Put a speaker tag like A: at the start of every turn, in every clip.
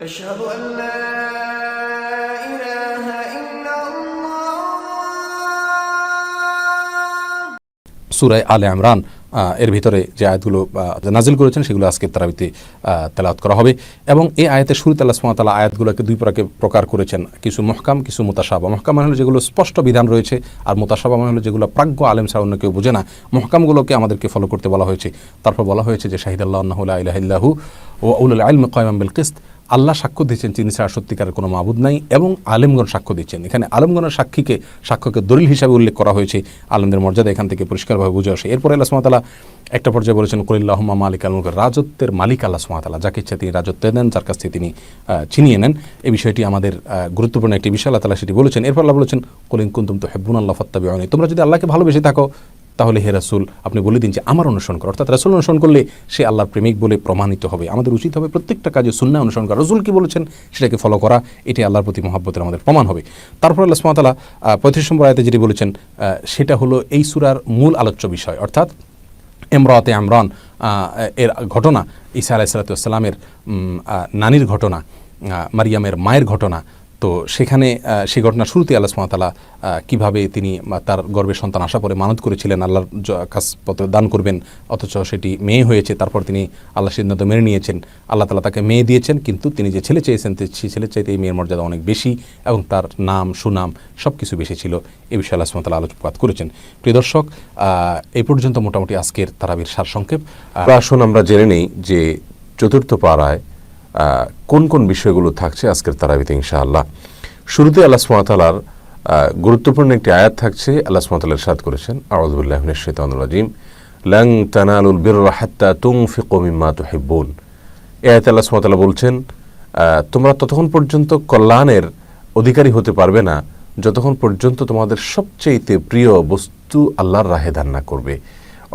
A: أشهد أن لا إله إلا الله
B: সুরায় আলে ইমরান আহ, এর ভিতরে যে আয়াতগুলো আহ, নাজিল করেছেন সেগুলো আজকে তারাবিতে তেলাওয়াত করা হবে এবং এই আয়াতের শুরুতে আল্লাহ সুবহানাহু ওয়া তাআলা আয়াতগুলোকে দুই প্রকারে প্রকার করেছেন কিছু মহকাম কিছু মোতাসাবা মহকাম মানে হলো যেগুলো স্পষ্ট বিধান রয়েছে আর মোতাসাবা মানে হলো যেগুলো প্রাজ্ঞ আলেম ছাড়া অন্য কেউ বোঝে না মহকামগুলোকে আমাদেরকে ফলো করতে বলা হয়েছে তারপর বলা হয়েছে যে শাহিদ আল্লাহ ইলাহিল্লাহু ও উল আলম কয়মাম বিল কিস্ত আল্লাহ সাক্ষ্য দিচ্ছেন তিনি ছাড়া সত্যিকারের কোনো মাবুদ নাই এবং আলেমগণ সাক্ষ্য দিচ্ছেন এখানে আলেমগণের সাক্ষীকে, সাক্ষ্যকে দলিল হিসাবে উল্লেখ করা হয়েছে। আলমদের মর্যাদা এখান থেকে পরিষ্কারভাবে বুঝে আসে। এরপরে আল্লাহ সুমাতালা একটা পর্যায়ে বলেছেন কলিল্লাহ মালিক। আল মুলকের রাজত্বের মালিক আল্লাহ সুমাতালা যাকে ইচ্ছা তিনি রাজত্ব দেন, যার কাছ থেকে তিনি ছিনিয়ে নেন। এই বিষয়টি আমাদের গুরুত্বপূর্ণ একটি বিষয়। আল্লাহ তালা সেটি বলেছেন। এরপর আল্লাহ বলেছেন কলিন কুন্তুম তো হেব্বুন আল্লাহ ফত্তাবি তোমরা যদি আল্লাহকে ভালোবেসে থাকো তাহলে হে রাসুল, আপনি বলে দিন যে আমার অনুসরণ করো। অর্থাৎ রাসুল অনুসরণ করলে সে আল্লাহর প্রেমিক বলে প্রমাণিত হবে। আমাদের উচিত হবে প্রত্যেকটা কাজে সুন্না অনুসরণ করা। রসুল কি বলেছেন? সেটাকে ফলো করা। এটি আল্লাহর প্রতি মহাব্বতের আমাদের প্রমাণ হবে। তারপর আল্লাহ সুমাতালা পঁয়ত্রিশ নম্বর আয়তে যেটি বলেছেন সেটা হলো এই সুরার মূল আলোচ্য বিষয়। অর্থাৎ এমরাতে আমরান এর ঘটনা, ঈসা আলাইসালাতামের নানির ঘটনা মারিয়ামের মায়ের ঘটনা তো সেখানে সেই ঘটনার শুরুতে আল্লাহ সুমাতালা কীভাবে তিনি তার গর্ভের সন্তান আশা করে মানত করেছিলেন, আল্লাহর কাজপত্র দান করবেন, অথচ সেটি মেয়ে হয়েছে, তারপর তিনি আল্লাহ সিদ্ধান্ত মেনে নিয়েছেন। আল্লাহ তালা তাকে মেয়ে দিয়েছেন, কিন্তু তিনি যে ছেলে চেয়েছেন সেই ছেলে চাইতে এই মেয়ের মর্যাদা অনেক বেশি এবং তার নাম, সুনাম সব কিছু বেশি ছিল। এ বিষয়ে আল্লাহ সুমাতালা আলোকপাত করেছেন। প্রিয় দর্শক এই পর্যন্ত মোটামুটি আজকের তারাবির সারসংক্ষেপ
C: আসুন আমরা জেনে নেই যে চতুর্থ পাড়ায় কোন কোন বিষয়গুলো থাকছে আজকের তারাবিতে ইনশাআল্লাহ। শুরুতে আল্লাহ সুমাতালার গুরুত্বপূর্ণ একটি আয়াত থাকছে। আল্লাহ সুমাতালার সাদ করেছেন আউযুবিল্লাহি মিনাশ শাইতানির রাজিম। লাং তানালুল বিররা হাত্তা তুনফিকু মিম্মা তুহিব্বুন। এ আয়াতে আল্লাহ সুমাতালা বলছেন তোমরা ততক্ষণ পর্যন্ত কল্যাণের অধিকারী হতে পারবে না। যতক্ষণ পর্যন্ত তোমাদের সবচেয়ে প্রিয় বস্তু আল্লাহর রাহে দান না করবে।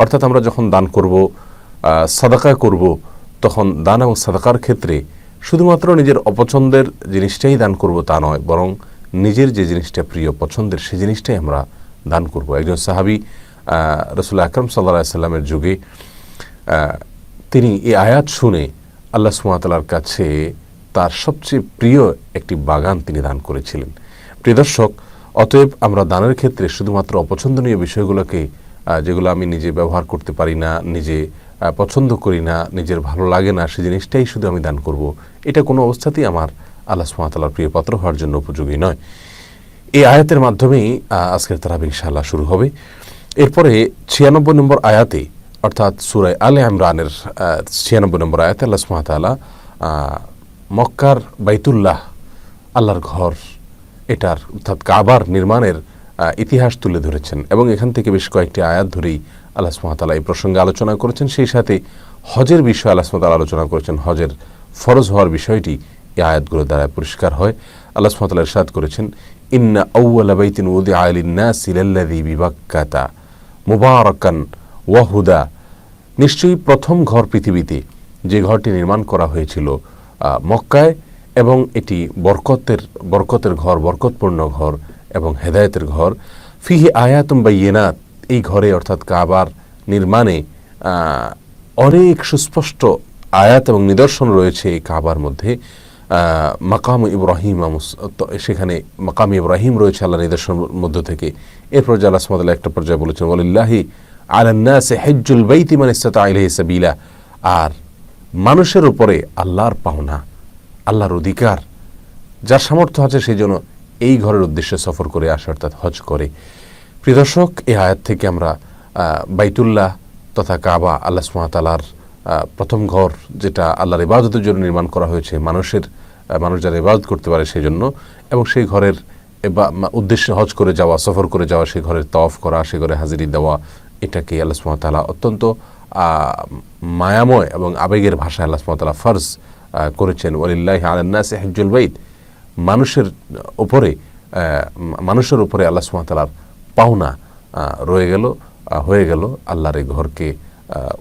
C: অর্থাৎ আমরা যখন দান করব সাদাকা করব তখন দান এবং সাদাকার ক্ষেত্রে শুধুমাত্র নিজের অপছন্দের জিনিসটাই দান করব তা নয়, বরং নিজের যে জিনিসটা প্রিয় পছন্দের সেই জিনিসটাই আমরা দান করব। একজন সাহাবি রসুল আকরম সাল্লা সাল্লামের যুগে তিনি এই আয়াত শুনে আল্লাহ সুমাতালার কাছে তার সবচেয়ে প্রিয় একটি বাগান তিনি দান করেছিলেন। প্রিয় দর্শক, অতএব আমরা দানের ক্ষেত্রে শুধুমাত্র অপছন্দনীয় বিষয়গুলোকে যেগুলো আমি নিজে ব্যবহার করতে পারি না, নিজে পছন্দ করি না, নিজের ভালো লাগে না, সে জিনিসটাই শুধু আমি দান করব। এটা কোনো অবস্থাতেই আমার আল্লাহ সুমাতালার প্রিয় পাত্র হওয়ার জন্য উপযোগী নয়। এই আয়াতের মাধ্যমেই আজকের তারা ইনশাআল্লাহ শুরু হবে। এরপরে ছিয়ানব্বই নম্বর আয়াতে, অর্থাৎ সুরায় আলে ইমরানের ছিয়ানব্বই নম্বর আয়াতে আল্লাহ সুমাতালা মক্কার বাইতুল্লাহ, আল্লাহর ঘর, এটার অর্থাৎ কাবার নির্মাণের ইতিহাস তুলে ধরেছেন এবং এখান থেকে বেশ কয়েকটি আয়াত ধরেই আল্লাহ সুমাতালা এই প্রসঙ্গে আলোচনা করেছেন। সেই সাথে হজের বিষয়ে আল্লাহ সুমাতালা আলোচনা করেছেন। হজের ফরজ হওয়ার বিষয়টি এই আয়াতগুলো দ্বারা পরিষ্কার হয়। আল্লাহ সুমাতালা ইরশাদ করেছেন, ইন্না আউ্লা বাইতিন উদি আলিন্নাস ইলাল্লাযী বিবাক্কাতা মুবারাকান ওয়াহুদা নিশ্চয়ই প্রথম ঘর পৃথিবীতে যে ঘরটি নির্মাণ করা হয়েছিল মক্কায় এবং এটি বরকতের বরকতের ঘর, বরকতপূর্ণ ঘর এবং হেদায়েতের ঘর। ফিহি আয়াতুম বাইয়েনাত, এই ঘরে অর্থাৎ কাবার নির্মাণে অনেক সুস্পষ্ট আয়াত এবং নিদর্শন রয়েছে এই কাবার মধ্যে। মাকাম ইব্রাহিম সেখানে মাকাম ইব্রাহিম রয়েছে আল্লাহ নিদর্শন মধ্য থেকে। এরপর যে আল্লাহ সুবহানাহু একটা পর্যায়ে বলেছেন, ওয়ালিল্লাহি আলান্নাসে হেজ্জুল বাইতি মানে ইসতাতা সাবিলা। আর মানুষের উপরে আল্লাহর পাওনা, আল্লাহর অধিকার, যার সামর্থ্য আছে সেই জন্য এই ঘরের উদ্দেশ্যে সফর করে আসে, অর্থাৎ হজ করে। প্রিয় দর্শক, এই আয়াত থেকে আমরা বাইতুল্লাহ তথা কাবা, আল্লাহ সুমাতালার প্রথম ঘর যেটা আল্লাহর ইবাদতের জন্য নির্মাণ করা হয়েছে, মানুষের মানুষ যারা ইবাদত করতে পারে সেই জন্য, এবং সেই ঘরের উদ্দেশ্যে হজ করে যাওয়া, সফর করে যাওয়া, সেই ঘরের তফ করা, সেই ঘরে হাজিরি দেওয়া এটাকে আল্লাহ সুমাতালা অত্যন্ত মায়াময় এবং আবেগের ভাষায় আল্লাহ সুমাতালা ফর্জ করেছেন। ওলিল্লাহ আলান্নাস হেজ্জুল বাইত। মানুষের ওপরে মানুষের উপরে আল্লাহ সুমাতালার পাওনা রয়ে গেল হয়ে গেল আল্লাহর এই ঘরকে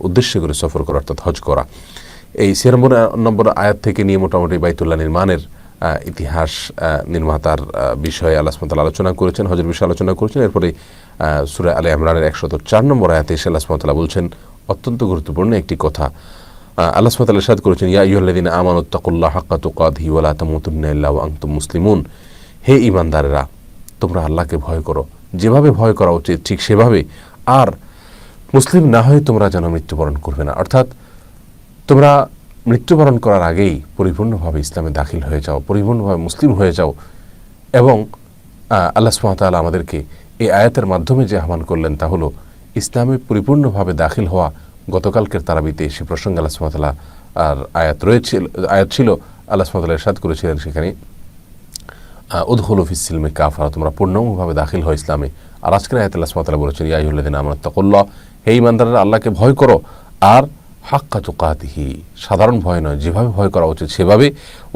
C: উদ্দেশ্য করে সফর করা অর্থাৎ হজ করা। এই ছিয়ানব্বই নম্বর আয়াত থেকে নিয়ে মোটামুটি বাইতুল্লাহ নির্মাণের ইতিহাস নির্মাতার বিষয়ে আল্লাহ সুমাতাল আলোচনা করেছেন, হজের বিষয়ে আলোচনা করেছেন। এরপরে সুরা আলী ইমরানের একশত চার নম্বর আয়াতে এসে আল্লাহ সুমাতাল্লাহ বলছেন, অত্যন্ত গুরুত্বপূর্ণ একটি কথা আল্লাহ সুবহানাহু সাদ করেছেন, ইয়া আইয়ুহাল্লাযিনা আমানুত্তাকুল্লাহ হাক্কা তুকাতিহি ওয়া লা তামুতুন্না ইল্লা ওয়া আনতুম মুসলিমুন। হে ঈমানদারেরা, তোমরা আল্লাহকে ভয় করো। যেভাবে ভয় করা উচিত, ঠিক সেভাবে। আর মুসলিম না হয়ে তোমরা যেন মৃত্যুবরণ করবে না। অর্থাৎ, তোমরা মৃত্যুবরণ করার আগেই পরিপূর্ণভাবে ইসলামে দাখিল হয়ে যাও, পরিপূর্ণভাবে মুসলিম হয়ে যাও। এবং আল্লাহ সুমাতাল আমাদেরকে এই আয়াতের মাধ্যমে যে আহ্বান করলেন তা হলো, ইসলামে পরিপূর্ণভাবে দাখিল হওয়া গতকালকের তারাবিতে সে প্রসঙ্গে আল্লাহ সুমাতাল্লাহ আর আয়াত রয়েছে, আয়াত ছিল, আল্লাহ সুমাতাল্লাহ সাদ করেছিলেন সেখানে উদ্হল ফিসিলমে কাফারা, তোমরা পূর্ণভাবে দাখিল হয় ইসলামে। আর আজকের আয়াত আল্লাহ সুমাতাল্লাহ বলেছেন ইয়াহুল্লাদিন আমরা তকল্লাহ হে ইমানদাররা আল্লাহকে ভয় করো, আর হাক্কা তুকাতিহি, সাধারণ ভয় নয়, যেভাবে ভয় করা উচিত সেভাবে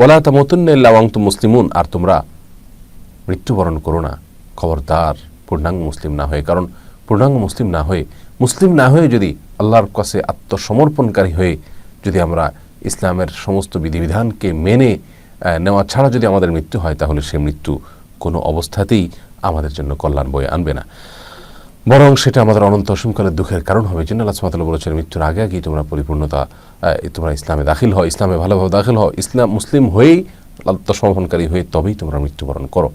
C: ওলা তামতুন্না ওয়াংতু মুসলিমুন, আর তোমরা মৃত্যুবরণ করো না, খবরদার, পূর্ণাঙ্গ মুসলিম না হয়ে, কারণ পূর্ণাঙ্গ মুসলিম না হয়ে মুসলিম না হয়ে যদি আল্লাহর কাছে আত্মসমর্পণকারী হয়ে যদি আমরা ইসলামের সমস্ত বিধিবিধানকে মেনে নেওয়া ছাড়া যদি আমাদের মৃত্যু হয়, তাহলে সে মৃত্যু কোনো অবস্থাতেই আমাদের জন্য কল্যাণ বয়ে আনবে না। বরং সেটা আমাদের অনন্ত অসীমকালের দুঃখের কারণ হবে। জন্য আল্লাহ সুবহানাহু বলেছেন, মৃত্যুর আগে আগেই তোমরা পরিপূর্ণতা তোমরা ইসলামে দাখিল হও, ইসলামে ভালোভাবে দাখিল হও। ইসলাম মুসলিম হয়েই আত্মসমর্পণকারী হয়ে তবেই তোমরা মৃত্যুবরণ করো।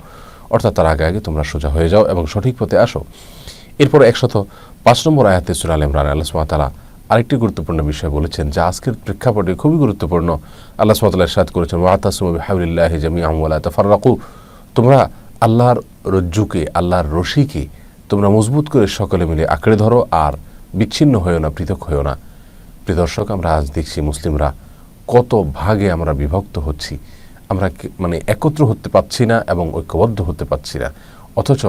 C: অর্থাৎ তার আগে আগে তোমরা সোজা হয়ে যাও এবং সঠিক পথে আসো। এরপরে একশত পাঁচ নম্বর আয়াতে সুরা আল ইমরান, আল্লাহ সুবহানাহু আরেকটি গুরুত্বপূর্ণ বিষয় বলেছেন, যা আজকের প্রেক্ষাপটে খুবই গুরুত্বপূর্ণ। আল্লাহ সুবহানাহু সাদ করেছেন ওয়াতাসমু বিহাবলিল্লাহি জামিআন ওয়া লা তোমরা আল্লাহর রজ্জুকে, আল্লাহর রশিকে তোমরা মজবুত করে সকলে মিলে আঁকড়ে ধরো আর বিচ্ছিন্ন হয়েও না, পৃথক হয়েও না। প্রিয় দর্শক, আমরা আজ দেখছি মুসলিমরা কত ভাগে আমরা বিভক্ত হচ্ছি। আমরা মানে একত্র হতে পারছি না এবং ঐক্যবদ্ধ হতে পারছি না। অথচ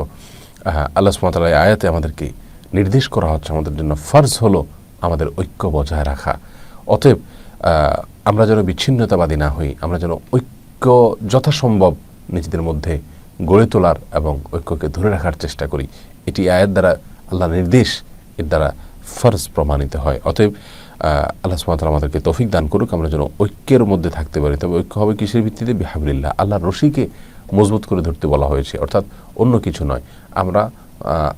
C: আল্লাহ সুমাতাল আয়াতে আমাদেরকে নির্দেশ করা হচ্ছে। আমাদের জন্য ফর্জ হলো আমাদের ঐক্য বজায় রাখা। অতএব আমরা যেন বিচ্ছিন্নতাবাদী না হই, আমরা যেন ঐক্য যথাসম্ভব নিজেদের মধ্যে গড়ে তোলার এবং ঐক্যকে ধরে রাখার চেষ্টা করি। এটি আয়ের দ্বারা আল্লাহ নির্দেশ, এর দ্বারা ফরজ প্রমাণিত হয়। অতএব আল্লাহ সুমাতাল আমাদেরকে তৌফিক দান করুক। আমরা যেন ঐক্যের মধ্যে থাকতে পারি। তবে ঐক্য হবে কিসের ভিত্তিতে? বিহাবিল্লাহ আল্লাহর রশিকে মজবুত করে ধরতে বলা হয়েছে। অর্থাৎ অন্য কিছু নয়। আমরা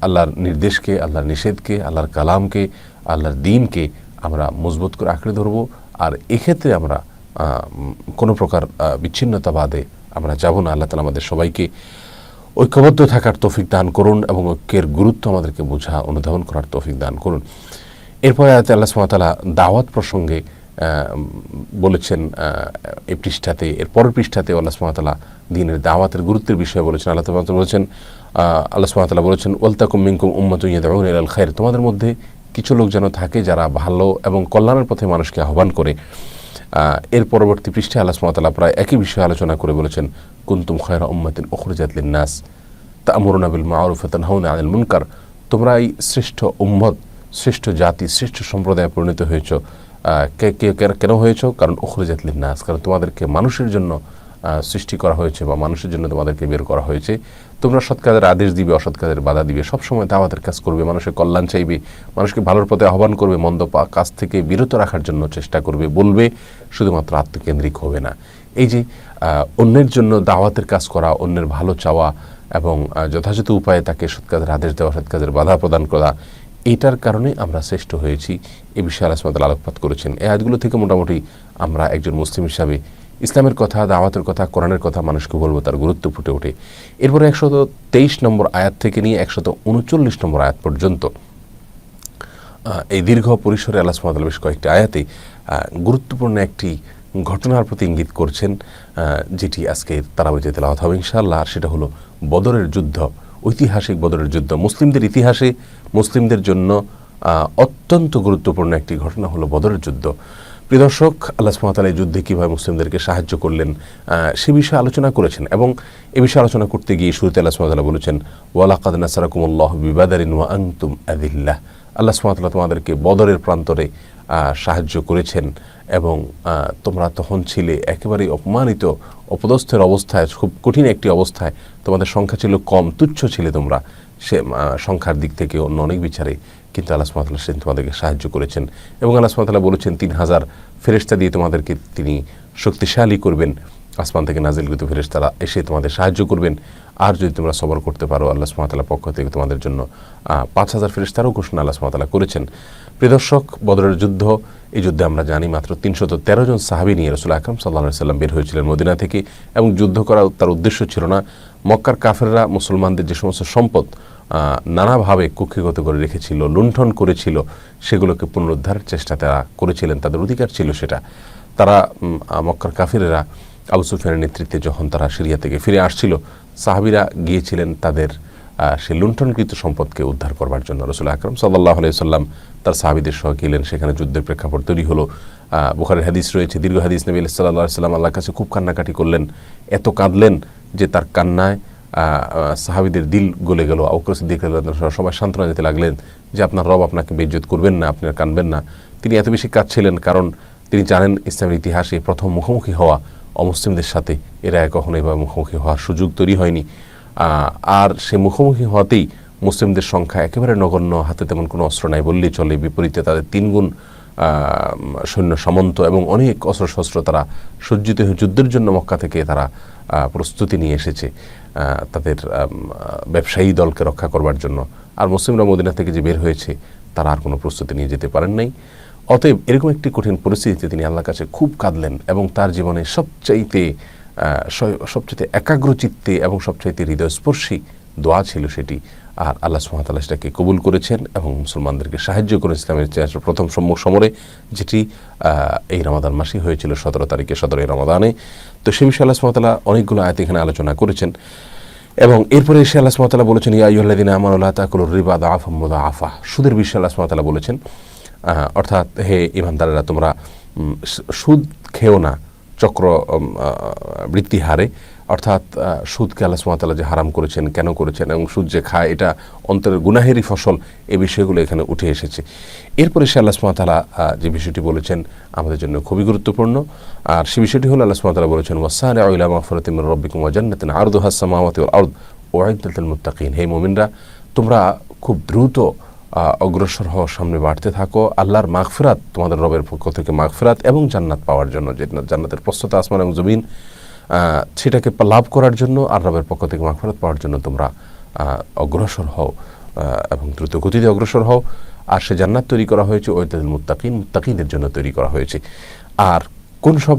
C: আল্লাহর নির্দেশকে, আল্লাহর নিষেধকে, আল্লাহর কালামকে, আল্লাহর দিনকে আমরা মজবুত করে আঁকড়ে ধরবো। আর এক্ষেত্রে আমরা কোনো প্রকার বিচ্ছিন্নতাবাদে আমরা যাব না। আল্লাহ তালা আমাদের সবাইকে ঐক্যবদ্ধ থাকার তৌফিক দান করুন এবং ঐক্যের গুরুত্ব আমাদেরকে বোঝা, অনুধাবন করার তৌফিক দান করুন। এরপরে আল্লাহ সুমাতালা দাওয়াত প্রসঙ্গে বলেছেন এই পৃষ্ঠাতে, এর পরের পৃষ্ঠাতে আল্লাহ সুমাতালা দিনের দাওয়াতের গুরুত্বের বিষয়ে বলেছেন, আল্লাহ তালা বলেছেন আল্লাহ সুমাতালা বলেছেন ওলতাকুম মিনকুম উম্মত ইলাল খায়র তোমাদের মধ্যে কিছু লোক যেন থাকে যারা ভালো এবং কল্যাণের পথে মানুষকে আহ্বান করে। এর পরবর্তী পৃষ্ঠে আল্লাহ সুমাতালা প্রায় একই বিষয়ে আলোচনা করে বলেছেন, কুন্তুম খয়রা উম্মাতিন উখরিজাত নাস তা'মুরুনা বিল মা'রুফ ওয়া তানহাউনা আনিল মুনকার। তোমরা এই শ্রেষ্ঠ উম্মত, শ্রেষ্ঠ জাতি, শ্রেষ্ঠ সম্প্রদায়ে পরিণত হয়েছ। কেন হয়েছ? কারণ উখরিজাত লিন্নাস। কারণ তোমাদেরকে মানুষের জন্য সৃষ্টি করা হয়েছে বা মানুষের জন্য তোমাদেরকে বের করা হয়েছে। তোমরা সৎ কাজের আদেশ দিবে, অসৎ কাজের বাধা দিবে। সবসময় দাওয়াতের কাজ করবে, মানুষের কল্যাণ চাইবে, মানুষকে ভালোর পথে আহ্বান করবে, মন্দ কাজ থেকে বিরত রাখার জন্য চেষ্টা করবে, বলবে, শুধুমাত্র আত্মকেন্দ্রিক হবে না। এই যে অন্যের জন্য দাওয়াতের কাজ করা, অন্যের ভালো চাওয়া এবং যথাযথ উপায়ে তাকে সৎ কাজের আদেশ দেওয়া, সৎ কাজের বাধা প্রদান করা এটার কারণে আমরা শ্রেষ্ঠ হয়েছি। এ বিষয়ে সুবহানাহু আলোকপাত করেছেন। এই আয়াতগুলো থেকে মোটামুটি আমরা একজন মুসলিম হিসাবে ইসলামের কথা, দাওয়াতের কথা, কোরআনের কথা মানুষকে বলব, তার গুরুত্ব ফুটে ওঠে। এরপরে একশত তেইশ নম্বর আয়াত থেকে নিয়ে একশত উনচল্লিশ নম্বর আয়াত পর্যন্ত এই দীর্ঘ পরিসরে সুবহানাহু বেশ কয়েকটি আয়াতে গুরুত্বপূর্ণ একটি ঘটনার প্রতি ইঙ্গিত করছেন যেটি আজকে তারা তারাবিতে তেলাওয়াত হবে ইনশাআল্লাহ। আর সেটা হলো বদরের যুদ্ধ। ঐতিহাসিক বদরের যুদ্ধ। মুসলিমদের ইতিহাসে মুসলিমদের জন্য অত্যন্ত গুরুত্বপূর্ণ একটি ঘটনা হলো বদরের যুদ্ধ। প্রিয় দর্শক, আল্লাহ সুমাতাল এই যুদ্ধে কীভাবে মুসলিমদেরকে সাহায্য করলেন সে বিষয়ে আলোচনা করেছেন এবং এ বিষয়ে আলোচনা করতে গিয়ে শুরুতে আল্লাহ সুবহানাহু বলেছেন ওয়ালাকাদ নাসারাকুমুল্লাহ বিবাদারিন ওয়া আন্তুম আদিল্লাহ আল্লাহ সুবহানাহু তোমাদেরকে বদরের প্রান্তরে সাহায্য করেছেন এবং তোমরা তখন ছিলে একেবারেই অপমানিত, অপদস্থের অবস্থায়, খুব কঠিন একটি অবস্থায়। তোমাদের সংখ্যা ছিল কম, তুচ্ছ ছিলে তোমরা। সে সংখ্যার দিক থেকে অন্য অনেক বিচারে কিন্তু আল্লাহ সুবহানাহু সেদিন তোমাদেরকে সাহায্য করেছেন এবং আল্লাহ সুবহানাহু বলেছেন, তিন হাজার ফেরেশতা দিয়ে তোমাদেরকে তিনি শক্তিশালী করবেন। আসমান থেকে নাজিলকৃত ফেরেশতারা এসে তোমাদের সাহায্য করবেন। আর যদি তোমরা সবর করতে পারো, আল্লাহ সুবহানাহু পক্ষ থেকে তোমাদের জন্য পাঁচ হাজার ফেরেশতারও ঘোষণা আল্লাহ সুবহানাহু করেছেন। প্রিয় দর্শক, বদরের যুদ্ধ, এই যুদ্ধে আমরা জানি মাত্র তিনশত তেরো জন সাহাবি নিয়ে রসুল আকরম সাল্লাহ সাল্লাম বের হয়েছিলেন মদিনা থেকে এবং যুদ্ধ করা তার উদ্দেশ্য ছিল না। মক্কার কাফেররা মুসলমানদের যে সমস্ত সম্পদ নানাভাবে কুক্ষিগত করে রেখেছিল, লুণ্ঠন করেছিল, সেগুলোকে পুনরুদ্ধারের চেষ্টা তারা করেছিলেন, তাদের অধিকার ছিল সেটা। তারা মক্কার কাফিরেরা আবু সুফিয়ানের নেতৃত্বে যখন তারা সিরিয়া থেকে ফিরে আসছিল, সাহাবিরা গিয়েছিলেন তাদের সেই লুণ্ঠনকৃত সম্পদকে উদ্ধার করবার জন্য। রসুল আকরম সাল্লাহ সাল্লাম তার সাহাবিদের সহ গেলেন। সেখানে যুদ্ধের প্রেক্ষাপট তৈরি হলো। বুখারের হাদিস রয়েছে, দীর্ঘ হাদিস নবী সাল্লাহ সাল্লাম আল্লাহর কাছে খুব কান্নাকাটি করলেন। এত কাঁদলেন যে তার কান্নায় সাহাবিদের দিল গলে গেল। আউকর সিদ্দিক সবাই সান্ত্বনা দিতে লাগলেন যে আপনার রব আপনাকে বেজ্জত করবেন না, আপনি আর কানবেন না। তিনি এত বেশি কাঁদছিলেন কারণ তিনি জানেন ইসলামের ইতিহাসে প্রথম মুখোমুখি হওয়া অমুসলিমদের সাথে এরা কখনো এভাবে মুখোমুখি হওয়ার সুযোগ তৈরি হয়নি। আর সে মুখোমুখি হওয়াতেই মুসলিমদের সংখ্যা একেবারে নগণ্য, হাতে তেমন কোনো অস্ত্র নাই বললেই চলে। বিপরীতে তাদের তিনগুণ সৈন্য সামন্ত এবং অনেক অস্ত্রশস্ত্র তারা সজ্জিত হয়ে যুদ্ধের জন্য মক্কা থেকে তারা প্রস্তুতি নিয়ে এসেছে তাদের ব্যবসায়ী দলকে রক্ষা করবার জন্য। আর মুসলিমরা মদিনা থেকে যে বের হয়েছে, তারা আর কোনো প্রস্তুতি নিয়ে যেতে পারেন নাই। অতএব এরকম একটি কঠিন পরিস্থিতিতে তিনি আল্লাহর কাছে খুব কাঁদলেন এবং তার জীবনে সবচাইতে স- সবচাইতে একাগ্র চিত্তে এবং সবচাইতে হৃদয়স্পর্শী দোয়া ছিল সেটি। আর আল্লাহ সুহামতাল্লাহ সেটাকে কবুল করেছেন এবং মুসলমানদেরকে সাহায্য করে ইসলামের প্রথম সম্মুখ সমরে, যেটি এই রমাদান মাসে হয়েছিল, সতেরো তারিখে, সতেরোই রমাদানে। তো সে বিষয়ে আল্লাহ সুহামতাল্লাহ অনেকগুলো আয়াত এখানে আলোচনা করেছেন। এবং এরপরে এসে আল্লাহ সুমাতালা বলেছেন ইয়াইউল্লাদিন আমানুল্লাহ তাকুল রিবাদ আফমুদা আফা সুদের বিষয়ে আল্লাহ সুমাতালা বলেছেন অর্থাৎ হে ইমানদারেরা, তোমরা সুদ খেও না, চক্র বৃত্তি হারে। অর্থাৎ সুদকে আল্লাহ সুমাতালা যে হারাম করেছেন, কেন করেছেন, এবং সুদ যে খায়, এটা অন্তরের গুনাহেরই ফসল এই বিষয়গুলো এখানে উঠে এসেছে। এরপরে সে আল্লাহ সুমাতালা যে বিষয়টি বলেছেন, আমাদের জন্য খুবই গুরুত্বপূর্ণ। আর সে বিষয়টি হলো, আল্লাহ সুমাতালা বলেছেন ওয়াসারে আইলা মাফরতিম রব্বিকুম ওয়াজান্নাতিন আরদু হাসামাওয়াতি ওয়াল আরদ ওয়াইদাতুল মুত্তাকিন। হে মুমিনরা, তোমরা খুব দ্রুত অগ্রসর হওয়ার সামনে বাড়তে থাকো। আল্লাহর মাগফিরাত তোমাদের রবের পক্ষ থেকে মাগফিরাত এবং জান্নাত পাওয়ার জন্য জান্নাতের প্রস্তুত আসমান এবং জমিন সেটাকে লাভ করার জন্য আর রবের পক্ষ থেকে মাগফিরাত পাওয়ার জন্য তোমরা অগ্রসর হও এবং দ্রুত গতিতে অগ্রসর হও। আর সে জান্নাত তৈরি করা হয়েছে ওইতাদুল মুত্তাকিন মুত্তাকিনের জন্য তৈরি করা হয়েছে। আর কোন সব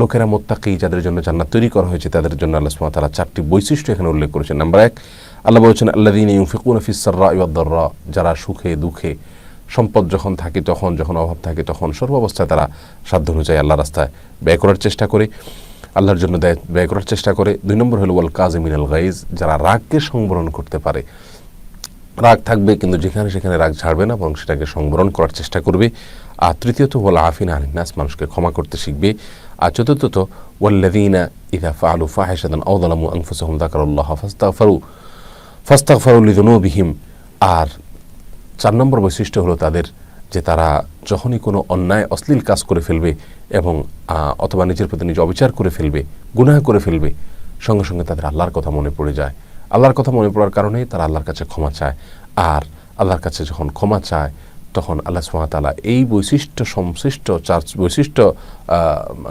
C: লোকেরা মোত্তাকি, যাদের জন্য জান্নাত তৈরি করা হয়েছে, তাদের জন্য আল্লাহ তাআলা চারটি বৈশিষ্ট্য এখানে উল্লেখ করেছেন। নাম্বার এক আল্লাহ বলেছেন আল্লাদিন ইউফিকুন ফিসাররা ইউদ্দররা যারা সুখে, দুঃখে, সম্পদ যখন থাকে তখন, যখন অভাব থাকে তখন সর্বাবস্থায় তারা সাধ্য অনুযায়ী আল্লাহ রাস্তায় ব্যয় করার চেষ্টা করে, আল্লাহর জন্য ব্যয় ব্যয় করার চেষ্টা করে। দুই নম্বর হলো, ওয়াল কাজিমিনাল গাইজ যারা রাগকে সংবরণ করতে পারে। রাগ থাকবে, কিন্তু যেখানে সেখানে রাগ ছাড়বে না, বরং সেটাকে সংবরণ করার চেষ্টা করবে। আর তৃতীয়ত হল আফিন আলিনাস মানুষকে ক্ষমা করতে শিখবে। আর চতুর্থত ওয়াল্লাদিনা ইদা ফালু ফাহেসাদান আউদালামু আনফুসাহুম দাকারুল্লাহ ফাস্তাগফারু ফাস্তাগফারু লিযুনুবিহিম। আর চার নম্বর বৈশিষ্ট্য হলো তাদের যে তারা যখনই কোনো অন্যায়, অশ্লীল কাজ করে ফেলবে এবং অথবা নিজের প্রতি নিজে অবিচার করে ফেলবে, গুনাহ করে ফেলবে, সঙ্গে সঙ্গে তাদের আল্লাহর কথা মনে পড়ে যায়। আল্লাহর কথা মনে পড়ার কারণেই তারা আল্লাহর কাছে ক্ষমা চায়। আর আল্লাহর কাছে যখন ক্ষমা চায় তখন আল্লাহ সুমাতালা এই বৈশিষ্ট্য সংশ্লিষ্ট চার্চ বৈশিষ্ট্য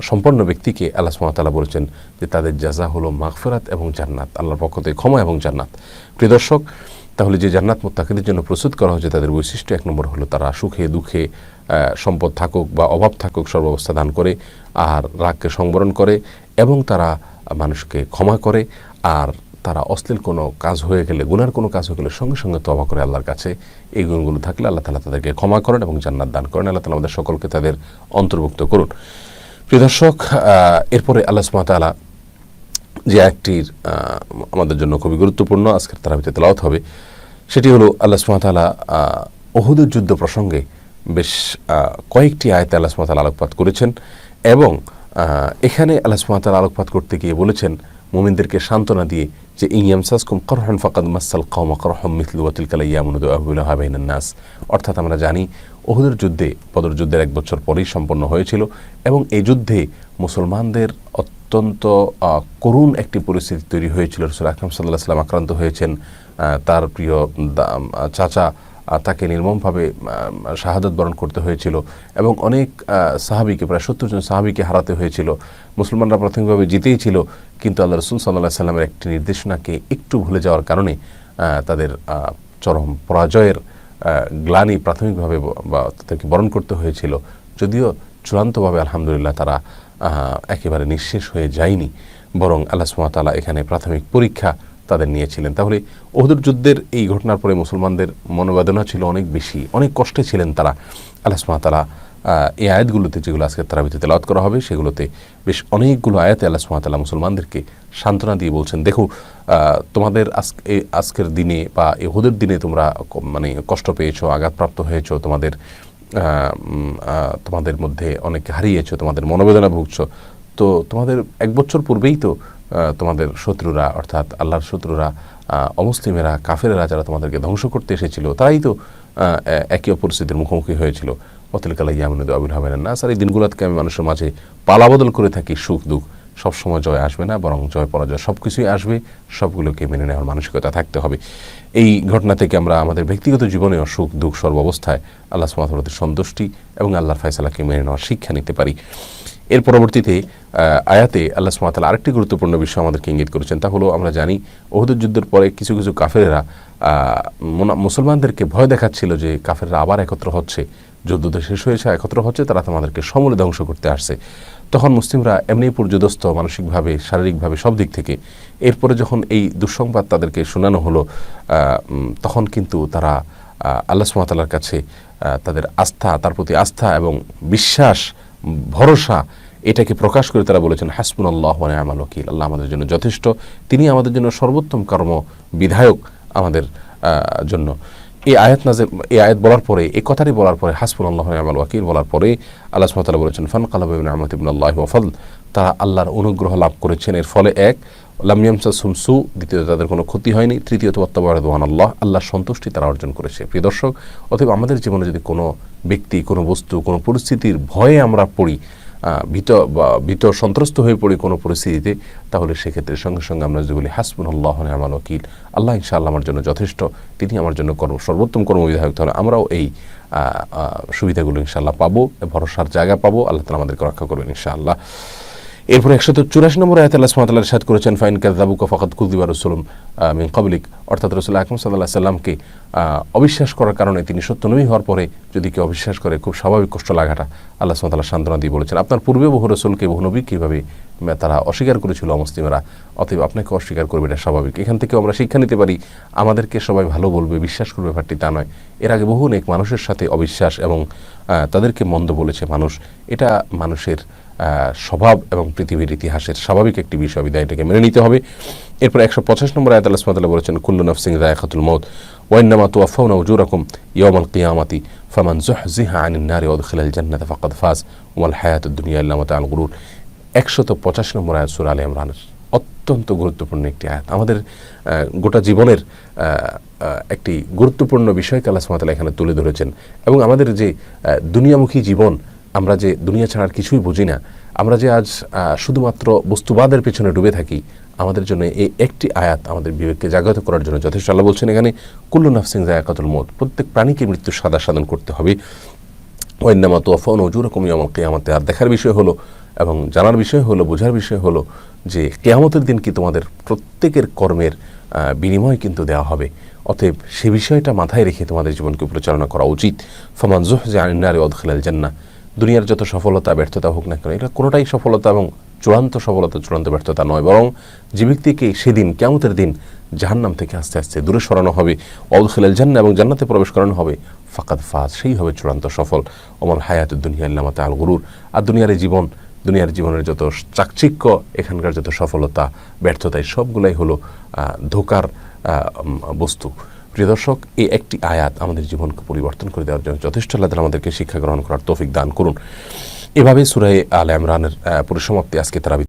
C: সম্পন্ন ব্যক্তিকে আল্লাহ সুমাতালা বলেছেন যে তাদের জাজা হলো মাগফেরাত এবং জান্নাত, আল্লাহর পক্ষ থেকে ক্ষমা এবং জান্নাত। প্রিয় দর্শক, তাহলে যে জান্নাত মোত্তাকিদের জন্য প্রস্তুত করা হয়েছে তাদের বৈশিষ্ট্য এক নম্বর হলো তারা সুখে, দুঃখে সম্পদ থাকুক বা অভাব থাকুক সর্বাবস্থা দান করে, আর রাগকে সংবরণ করে এবং তারা মানুষকে ক্ষমা করে, আর তারা অশ্লীল কোনো কাজ হয়ে গেলে, গুনার কোনো কাজ হয়ে গেলে সঙ্গে সঙ্গে তবা করে আল্লাহর কাছে। এই গুণগুলো থাকলে আল্লাহ তালা তাদেরকে ক্ষমা করেন এবং জান্নাত দান করেন। আল্লাহ তালা আমাদের সকলকে তাদের অন্তর্ভুক্ত করুন। প্রিয় দর্শক এরপরে আল্লাহ সুমাতালা যে একটির আমাদের জন্য খুবই গুরুত্বপূর্ণ আজকের তারা ভিতরে তেলাওয়াত হবে, সেটি হলো আল্লাহ সুমাতালা ওহুদের যুদ্ধ প্রসঙ্গে বেশ কয়েকটি আয়তে আল্লাহ সুমাতালা আলোকপাত করেছেন এবং এখানে আল্লাহ সুমাতালা আলোকপাত করতে গিয়ে বলেছেন, মোমিনদেরকে সান্ত্বনা দিয়ে যে ইয়ামসাসকুম করহন ফকাদ মাসাল কওমা, করহম মিথলু ওয়াতিল কালা ইয়ামুনুদু আবুল্লাহ হাবাইনান নাস। অর্থাৎ আমরা জানি ওহুদের যুদ্ধে, বদর যুদ্ধের এক বছর পরেই সম্পন্ন হয়েছিল এবং এই যুদ্ধে মুসলমানদের অত্যন্ত করুণ একটি পরিস্থিতি তৈরি হয়েছিল। রসুল আকরম সাল্লাহ সাল্লাম আক্রান্ত হয়েছেন তার প্রিয় চাচা তাকে নির্মমভাবে শাহাদত বরণ করতে হয়েছিল এবং অনেক সাহাবিকে, প্রায় সত্তর জন সাহাবিকে হারাতে হয়েছিল। মুসলমানরা প্রাথমিকভাবে জিতেই ছিল, কিন্তু আল্লাহ রসুল সাল্লাহ সাল্লামের একটি নির্দেশনাকে একটু ভুলে যাওয়ার কারণে তাদের চরম পরাজয়ের গ্লানি প্রাথমিকভাবে বা তাদেরকে বরণ করতে হয়েছিল। যদিও চূড়ান্তভাবে আলহামদুলিল্লাহ তারা একেবারে নিঃশেষ হয়ে যায়নি, বরং আল্লাহ সুমাতালা এখানে প্রাথমিক পরীক্ষা তাদের নিয়েছিলেন। তাহলে ওহুদুর যুদ্ধের এই ঘটনার পরে মুসলমানদের মনোবেদনা ছিল অনেক বেশি, অনেক কষ্টে ছিলেন তারা। আল্লাহ সুমাতালা এই আয়াতগুলোতে যেগুলো আজকে তারা ভিতরে তেলাওয়াত করা হবে, সেগুলোতে বেশ অনেকগুলো আয়াতে আল্লাহ সুমাতালা মুসলমানদেরকে সান্ত্বনা দিয়ে বলছেন, দেখো তোমাদের আজকে আজকের দিনে বা এহুদের দিনে তোমরা মানে কষ্ট পেয়েছ, আঘাতপ্রাপ্ত হয়েছো, তোমাদের তোমাদের মধ্যে অনেক হারিয়েছো, তোমাদের মনোবেদনা ভুগছো। তো তোমাদের এক বছর পূর্বেই তো তোমাদের শত্রুরা অর্থাৎ আল্লাহর শত্রুরা অমুসলিমেরা কাফেরেরা যারা তোমাদেরকে ধ্বংস করতে এসেছিল তারাই তো আহ, এ- একে অপর মুখোমুখি হয়েছিল। অতিলকালা ইয়ামিনুদ আবুল হবেন না স্যার এই দিনগুলোকে আমি মানুষের মাঝে পালাবদল করে থাকি সুখ দুঃখ। সবসময় জয় আসবে না বরং জয় পরাজয় সব কিছুই আসবে সবগুলোকে মেনে নেওয়ার মানসিকতা থাকতে হবে। এই ঘটনা থেকে আমরা আমাদের ব্যক্তিগত জীবনেও সুখ দুঃখ সর্বাবস্থায় আল্লাহ সুমাতর সন্তুষ্টি এবং আল্লাহর ফয়সালাকে মেনে নেওয়ার শিক্ষা নিতে পারি। এর পরবর্তীতে আয়াতে আল্লাহ সুমাতাল আরেকটি গুরুত্বপূর্ণ বিষয় আমাদেরকে ইঙ্গিত করেছেন তা হলো আমরা জানি ওহুদের যুদ্ধের পরে কিছু কিছু কাফেরেরা আহ, মুসলমানদেরকে ভয় দেখাচ্ছিল যে কাফেররা আবার একত্র হচ্ছে যুদ্ধ তো শেষ হয়েছে একত্র হচ্ছে তারা তোমাদেরকে সমূলে ধ্বংস করতে আসছে। তখন মুসলিমরা এমনি পর্যদস্ত মানসিকভাবে শারীরিকভাবে সব দিক থেকে এরপরে যখন এই দুঃসংবাদ তাদেরকে শোনানো হলো তখন কিন্তু তারা আল্লাহ সুমাতালার কাছে তাদের আস্থা তার প্রতি আস্থা এবং বিশ্বাস ভরসা এটাকে প্রকাশ করে তারা বলেছেন হাসবুন আল্লাহ আমাল ওকিল আল্লাহ আমাদের জন্য যথেষ্ট, তিনি আমাদের জন্য সর্বোত্তম কর্ম বিধায়ক আমাদের জন্য। এই আয়াত নাজে এই আয়াত বলার পরে, এই কথাটি বলার পরে হাসবুন আল্লাহ আমাল ওয়াকিল বলার পরে আল্লাহ সুমাতালা বলেছেন, ফান কালাবিন আহমদ ইবন আল্লাহ ওফল তারা আল্লাহর অনুগ্রহ লাভ করেছেন, এর ফলে এক লামিয়ামসা সুমসু দ্বিতীয়ত, তাদের কোনো ক্ষতি হয়নি। তৃতীয়ত ওয়াত্তাবারদান আল্লাহ আল্লাহর সন্তুষ্টি তারা অর্জন করেছে। প্রিয় দর্শক অথবা আমাদের জীবনে যদি কোনো ব্যক্তি, কোনো বস্তু, কোনো পরিস্থিতির ভয়ে আমরা পড়ি ভীত ভীত সন্ত্রস্ত হয়ে পড়ি কোনো পরিস্থিতিতে, তাহলে সেক্ষেত্রে সঙ্গে সঙ্গে আমরা যদি বলি হাসবুন আল্লাহ আমার ওকিল আল্লাহ ইনশাআল্লাহ আমার জন্য যথেষ্ট, তিনি আমার জন্য কর্ম সর্বোত্তম কর্মবিধায়ক তাহলে আমরাও এই সুবিধাগুলো ইনশাআল্লাহ পাবো, ভরসার জায়গা পাবো, আল্লাহ তালা আমাদেরকে রক্ষা করবেন ইনশাআল্লাহ। এরপরে একশো চুরাশি নম্বর আয়াত আল্লাহ সুমাতাল্লাহ সাদ করেছেন, ফাইন কাদাবুকা ফকাত কুলদিবা রসুলম মিন কবলিক অর্থাৎ রসুল আকরম সাল্লাহ সাল্লামকে অবিশ্বাস করার কারণে তিনি সত্য নবী হওয়ার পরে যদি কেউ অবিশ্বাস করে, খুব স্বাভাবিক কষ্ট লাগাটা আল্লাহ সুমাতাল্লাহ সান্ত্বনা দিয়ে বলেছেন। আপনার পূর্বে বহু রসুলকে বহু নবী কীভাবে তারা অস্বীকার করেছিল অমুসলিমেরা, অতএব আপনাকে অস্বীকার করবে এটা স্বাভাবিক। এখান থেকে আমরা শিক্ষা নিতে পারি, আমাদেরকে সবাই ভালো বলবে, বিশ্বাস করবে ব্যাপারটি তা নয়। এর আগে বহু অনেক মানুষের সাথে অবিশ্বাস এবং তাদেরকে মন্দ বলেছে মানুষ। এটা মানুষের স্বভাব এবং পৃথিবীর ইতিহাসের স্বাভাবিক একটি বিষয়। বিদায়, এটাকে মেনে নিতে হবে। এরপর একশো পঁচাশ নম্বর আয়াত আল্লাহ তাআলা বলেছেন, কুল্লু নাফসিং যায়কাতুল মউত ওয়াইন্নামা তুওয়াফাউনা উজুরাকুম ইয়াওমাল কিয়ামাতি, ফামান যুহজিহা আনিন নারি ওয়া উদখিলাল জান্নাতা ফাকাদ ফাজ, ওয়াল হায়াতুদ দুনিয়া ইল্লা মাতাউল গুরুর। একশত পঁচাশ নম্বর আয়াত সূরা আলে ইমরানের অত্যন্ত গুরুত্বপূর্ণ একটি আয়াত। আমাদের গোটা জীবনের একটি গুরুত্বপূর্ণ বিষয়কে আল্লাহ সুবহানাহু এখানে তুলে ধরেছেন এবং আমাদের যে দুনিয়ামুখী জীবন আমরা যে দুনিয়া ছাড়া আর কিছুই বুঝি না, আমরা যে আজ শুধুমাত্র বস্তুবাদের পেছনে ডুবে থাকি, আমাদের জন্য এই একটি আয়াত আমাদের বিবেককে জাগ্রত করার জন্য যথেষ্ট। আল্লাহ বলছেন এখানে, কুল্লু নাফসিং জায়াকাতুল মত প্রত্যেক প্রাণীকে মৃত্যু সাদা সাধন করতে হবে। ওয়াইনামা তোয়াফাউন ওজুরকম ইয়ামাল কেয়ামতে। আর দেখার বিষয় হলো এবং জানার বিষয় হলো, বোঝার বিষয় হলো যে কেয়ামতের দিন কি তোমাদের প্রত্যেকের কর্মের বিনিময় কিন্তু দেওয়া হবে। অতএব সে বিষয়টা মাথায় রেখে তোমাদের জীবনকে পরিচালনা করা উচিত। ফমান জুহ যে আনিনারে অদখিলাল জান্না দুনিয়ার যত সফলতা, ব্যর্থতা হোক না কেন এটা কোনোটাই সফলতা এবং চূড়ান্ত সফলতা, চূড়ান্ত ব্যর্থতা নয়। বরং যে ব্যক্তিকে সেদিন কেমতের দিন জাহান্নাম থেকে আস্তে আস্তে দূরে সরানো হবে অদখিলাল জান্না এবং জান্নাতে প্রবেশ করানো হবে, ফাকাদ ফাজ, সেই হবে চূড়ান্ত সফল। অমল হায়াত দুনিয়া ইল্লামাতে আল গুরুর। আর দুনিয়ার জীবন দুনিয়ার জীবনের যত চাকচিক্য, এখানকার যত সফলতা ব্যর্থতা সবগুলাই হলো ধোকার বস্তু। প্রিয় দর্শক, এই একটি আয়াত আমাদের জীবনকে পরিবর্তন করে দেওয়ার জন্য যথেষ্ট আল্লাহ আমাদেরকে শিক্ষা গ্রহণ করার তৌফিক দান করুন। এভাবে সুরাই আল ইমরানের পরিসমাপ্তি আজকে তারা